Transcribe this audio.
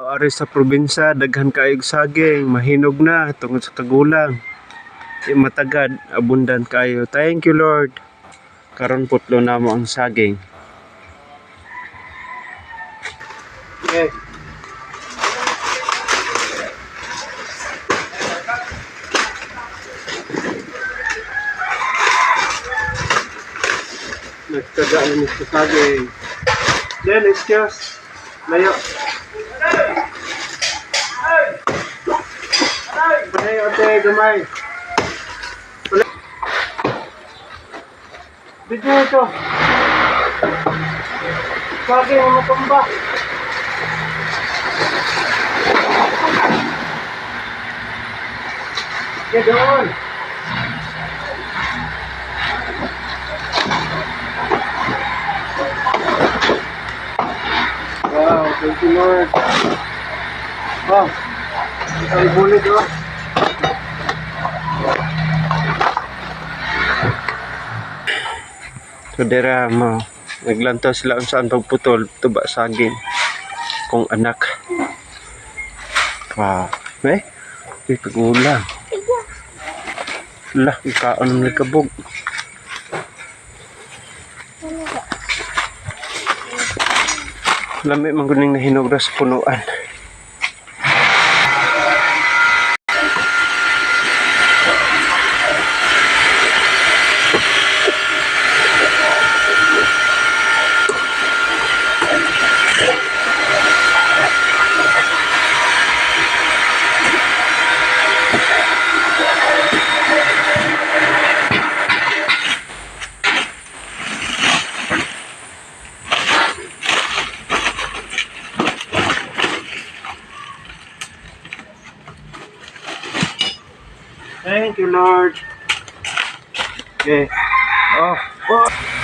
Ari sa probinsya, daghan kaayog saging, mahinog na tungod sa kagulang. Di matagad, abundan kayo. Thank you Lord. Karon putlo na mo ang saging. Okay. Nagtagaan mo sa saging. Then, excuse. Layo. Ate, gamay. Video ito. Saging, matumba. Yeah, doon. Wow, thank you Lord. Wow, ay bulit oh. So dira mo, naglantaw sila saan pagputol, tuba saging kung anak. Wow, may, may pagulang. Lah, ikaon ng kabog. Lami man guning nahinog ra sa punuan. Thank you, Lord. Okay. Oh. oh.